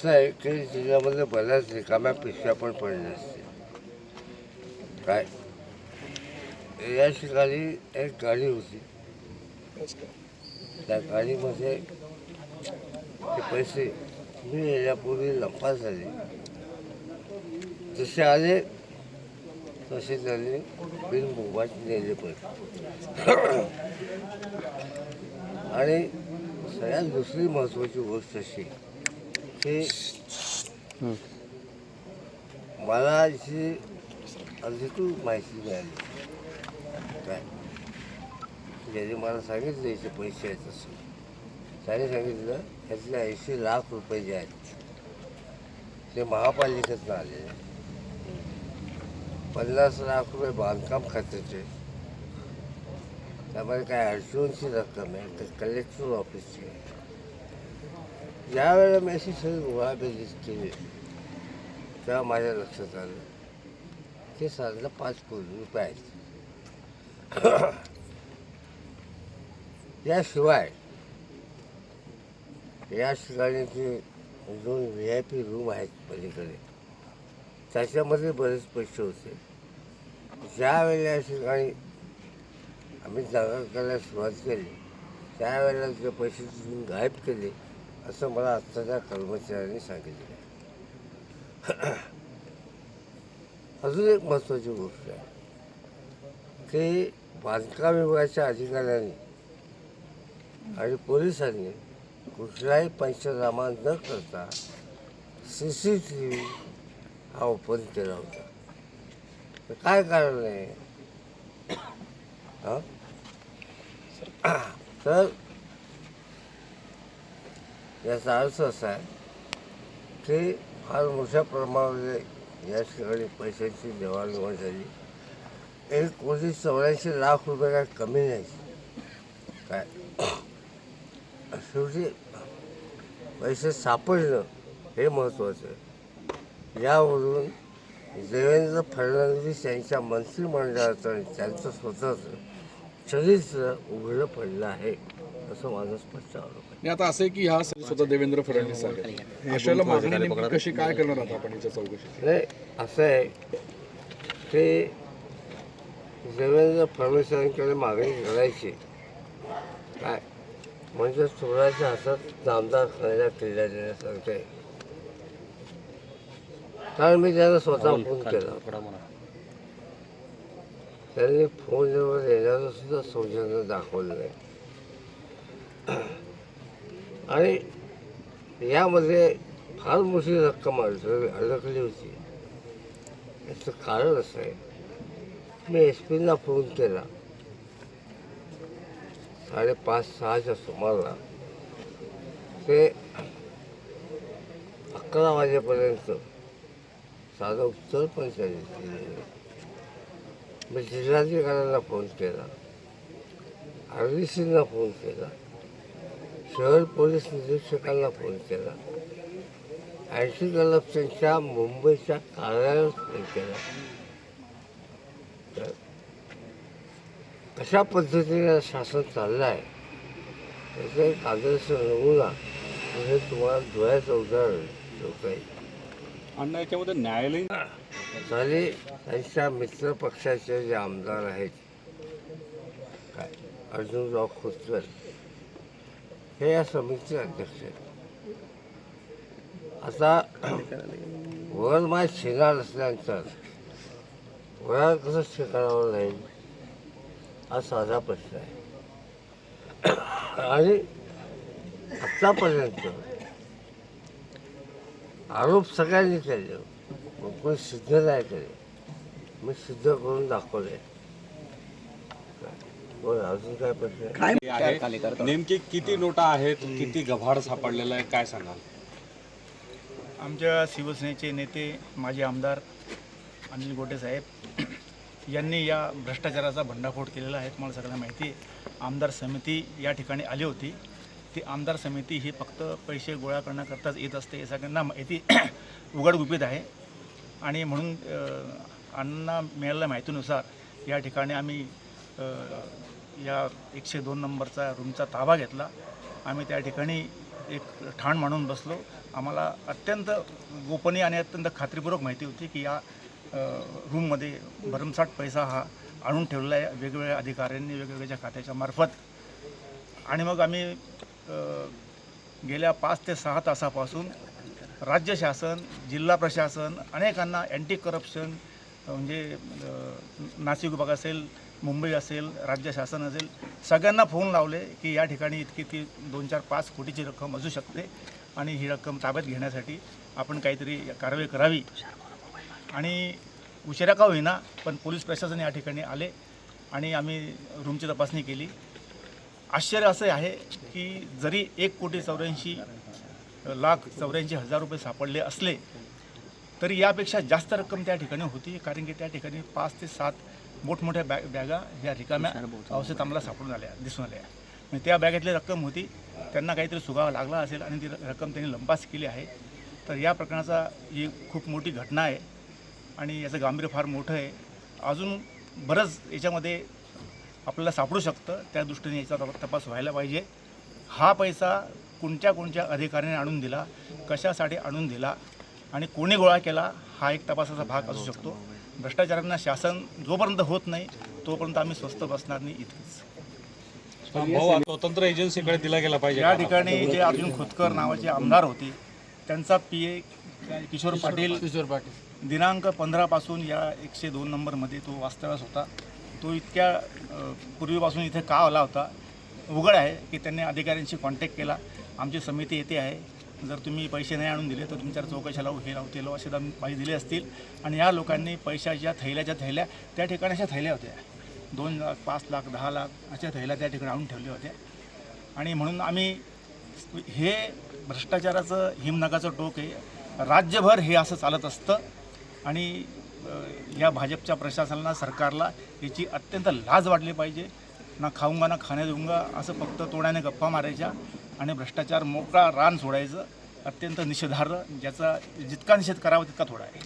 असं आहे की जिल्ह्यामध्ये बऱ्याच रिकाम्या पिशव्या पण पडल्या असतील. काय? या ठिकाणी एक गाडी होती. त्या गाडीमध्ये ते पैसे मी येण्यापूर्वी लफा झाले. जसे आले तसे त्यांनी बिल मुंबईत नेले पैसे आणि सगळ्यात दुसरी महत्त्वाची गोष्ट अशी की मला अशी अधिकृत माहिती मिळाली. काय? ज्यांनी मला सांगितलं याचे पैसे आहेत असं त्याने सांगितलं त्यातले ऐंशी लाख रुपये जे आहेत ते महापालिकेतनं आलेले पन्नास लाख रुपये बांधकाम खात्याचे. त्यामध्ये काय अडचणची रक्कम आहे? तर कलेक्टर ऑफिसची आहे ज्या वेळेला मेसेज अशी सगळी तेव्हा माझ्या लक्षात आलं. ते साधारण पाच कोटी रुपये आहेत. याशिवाय या ठिकाणी ते दोन व्ही आय पी रूम आहेत पलीकडे त्याच्यामध्ये बरेच पैसे होते. ज्यावेळेला या ठिकाणी आम्ही जागा करायला सुरुवात केली त्यावेळेला ते पैसे तिथून गायब केले असं मला आत्ताच्या कर्मचाऱ्यांनी सांगितलं. अजून एक महत्त्वाची गोष्ट आहे. की बांधकाम विभागाच्या अधिकाऱ्यांनी आणि पोलिसांनी कुठलाही पंचनामा न करता सी सी टी व्ही हा ओपन केला होता. तर काय कारण आहे? तर याचा अर्थ असा आहे की फार मोठ्या प्रमाणामध्ये या ठिकाणी पैशांची देवाणघेवाण झाली. एक कोटी चौऱ्याऐंशी लाख रुपये काय कमी नाही काय? शेवटी पैसे सापडणं हे महत्त्वाचं आहे. यावरून देवेंद्र फडणवीस यांच्या मंत्रिमंडळाचं आणि त्यांचं स्वतःचं चरित्र उघडं पडलं आहे. असं माझं स्पष्ट आरोप आहे. आता असं आहे की ह्या स्वतः देवेंद्र फडणवीस आहेत अशाला मागणी नेमकी कशी काय करणार आता आपण याच्या चौकशी नाही असं आहे. की देवेंद्र फडणवीसांकडे मागणी करायची. काय? म्हणजे चोराच्या हातात नामदार खायला किल्ला देण्यासारखं आहे. कारण मी त्यांना स्वतः फोन केला. त्यांनी फोनवर येण्याचं सुद्धा सौजन्य दाखवलं नाही. आणि यामध्ये फार मोठी रक्कम अडचण अडकली होती. याचं कारण असं आहे. मी एस पीला फोन केला. साडेपाच सहाच्या सुमाराला. ते अकरा वाजेपर्यंत साधं उत्तर पण मी जिल्हाधिकाऱ्यांना फोन केला. आर डी फोन केला. शहर पोलीस निरीक्षकांना फोन केला. अँटी करप्शनच्या मुंबईच्या कार्यालयात फोन केला. कशा पद्धतीने शासन चाललं आहे त्याचा एक आदर्श नमुना म्हणजे तुम्हाला डोळ्याचं उदाहरण ठेवता येईल अण्णा याच्यामध्ये न्यायालयीन झाले त्यांच्या मित्र पक्षाचे जे आमदार आहेत काय अर्जुनराव खोतकर हे या समितीचे अध्यक्ष आहेत आता वरमाय शिणार असल्यानंतर वयात कसं शिकारावं राहील हा साधा प्रश्न आहे. आणि आत्तापर्यंत आरोप सगळ्यांनी केले मग कोणी सिद्ध नाही केले. मी सिद्ध करून दाखवले. आहे अजून काय प्रश्न आहे? आहे नेमकी किती नोटा आहेत किती गव्हाड सापडलेला आहे काय सांगाल? आमच्या शिवसेनेचे नेते माजी आमदार अनिल गोटे साहेब यांनी या भ्रष्टाचाराचा भंडाफोड केलेला आहे तुम्हाला सगळ्यांना माहिती आहे. आमदार समिती या ठिकाणी आली होती. ती आमदार समिती ही फक्त पैसे गोळा करण्याकरताच येत असते हे सगळ्यांना माहिती उघडगुपित आहे. आणि म्हणून अ, अण्णा मिळालेल्या माहितीनुसार या ठिकाणी आम्ही या एकशे दोन नंबरचा रूमचा ताबा घेतला. आम्ही त्या ठिकाणी एक ठाण मांडून बसलो. आम्हाला अत्यंत गोपनीय आणि अत्यंत खात्रीपूर्वक माहिती होती की या रूममध्ये भरमसाठ पैसा हा आणून ठेवलेला आहे. वेगवेगळ्या अधिकाऱ्यांनी वेगवेगळ्या खात्याच्या मार्फत. आणि मग आम्ही गेल्या पाच ते सहा तासापासून राज्य शासन जिल्हा प्रशासन अनेकांना अँटी करप्शन म्हणजे नाशिक विभाग असेल मुंबई असेल राज्य शासन असेल सगळ्यांना फोन लावले की या ठिकाणी इतकी ती दोन चार पाच कोटीची रक्कम असू शकते आणि ही रक्कम ताब्यात घेण्यासाठी आपण काहीतरी कारवाई करावी. आणि उशिरा का होईना पण पोलीस प्रशासन या ठिकाणी आले आणि आम्ही रूमची तपासणी केली. आश्चर्य असे आहे की जरी एक कोटी चौऱ्याऐंशी लाख चौऱ्याऐंशी हजार रुपये सापडले असले तरी यापेक्षा जास्त रक्कम त्या ठिकाणी होती कारण की त्या ठिकाणी पाच ते सात मोठमोठ्या बॅग बॅगा ह्या रिकाम्या अवस्थेत आम्हाला सापडून आल्या दिसून आल्या. म्हणजे त्या बॅगेतली रक्कम होती त्यांना काहीतरी सुगावा लागला असेल आणि ती रक्कम त्यांनी लंपास केली आहे. तर या प्रकरणाचा ही खूप मोठी घटना आहे आणि याचं गांभीर्य फार मोठं आहे. अजून बरंच याच्यामध्ये आपल्याला सापडू शकतं त्या दृष्टीने याचा तप- तपास व्हायला पाहिजे. हा पैसा कोणत्या कोणत्या अधिकाऱ्याने आणून दिला कशासाठी आणून दिला आणि कोणी गोळा केला हा एक तपासाचा भाग असू शकतो. भ्रष्टाचारांना शासन जोपर्यंत होत नाही तोपर्यंत आम्ही स्वस्त बसणार नाही इथेच. भाऊ स्वतंत्र एजन्सीकडे दिला गेला पाहिजे या का? ठिकाणी जे अर्जुन खोतकर नावाचे आमदार होते त्यांचा पी ए किशोर पाटील किशोर पाटील. दिनांक पंधरापासून या एकशे दोन नंबरमध्ये तो वास्तव्यास होता. तो इतक्या पूर्वीपासून इथे का आला होता? उघड आहे की त्यांनी अधिकाऱ्यांशी कॉन्टॅक्ट केला. आमची समिती येते आहे. जर तुम्ही पैसे नाही आणून दिले तर तुमच्यावर चौकशा लावू हे लावू ते लावू असे दम- पैसे दिले असतील. आणि या लोकांनी पैशाच्या थैल्याच्या थैल्या त्या ठिकाणी अशा थैल्या होत्या. दोन लाख पाच लाख दहा लाख अशा थैल्या त्या ठिकाणी आणून ठेवल्या होत्या. आणि म्हणून आम्ही हे भ्रष्टाचाराचं हिमनगाचं टोक आहे. राज्यभर हे असं चालत असतं. आणि या भाजपच्या प्रशासनाला सरकारला याची अत्यंत लाज वाटली पाहिजे. ना खाऊंगा ना खाण्या देऊंगा असं फक्त तोड्याने गप्पा मारायच्या. आणि भ्रष्टाचार मोकळा रान सोडायचं अत्यंत निषेधार्ह ज्याचा जितका निषेध करावा तितका थोडा आहे.